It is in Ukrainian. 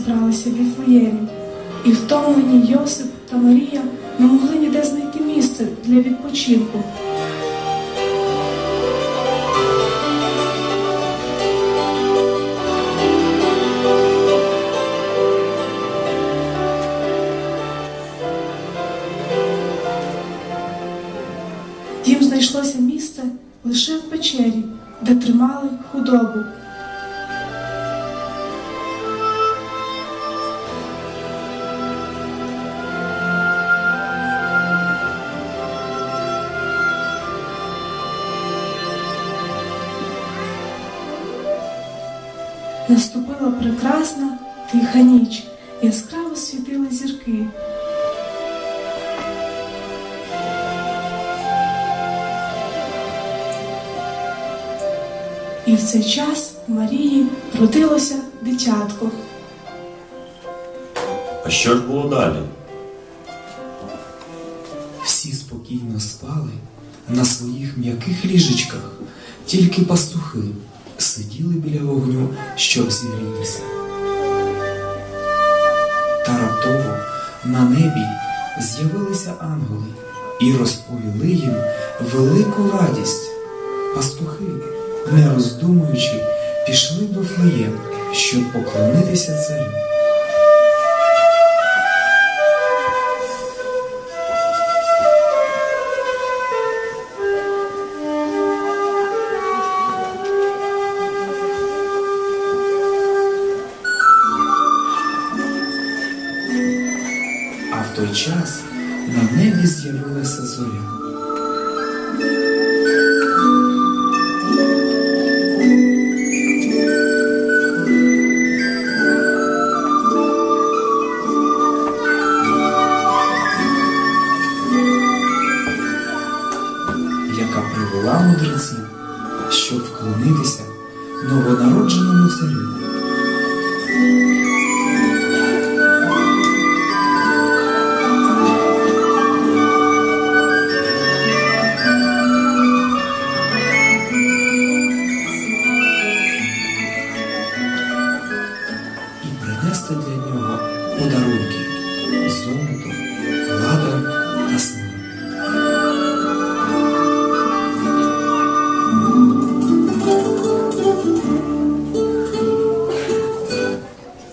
зібралися в Віфлеємі, і втомлені Йосип та Марія не могли ніде знайти місце для відпочинку. Їм знайшлося місце лише в печері, де тримали худобу. Наступила прекрасна тиха ніч, яскраво світили зірки. І в цей час в Марії родилося дитятко. А що ж було далі? Всі спокійно спали на своїх м'яких ліжечках, тільки пастухи сиділи біля вогню, щоб зігрітися. Та раптово на небі з'явилися ангели і розповіли їм велику радість. Пастухи, не роздумуючи, пішли до Флеєм, щоб поклонитися царю. Той час на небі з'явилася зоря. яка привела мудреців, щоб вклонитися новонародженому царю. принесли для нього подарунки. Золото, ладан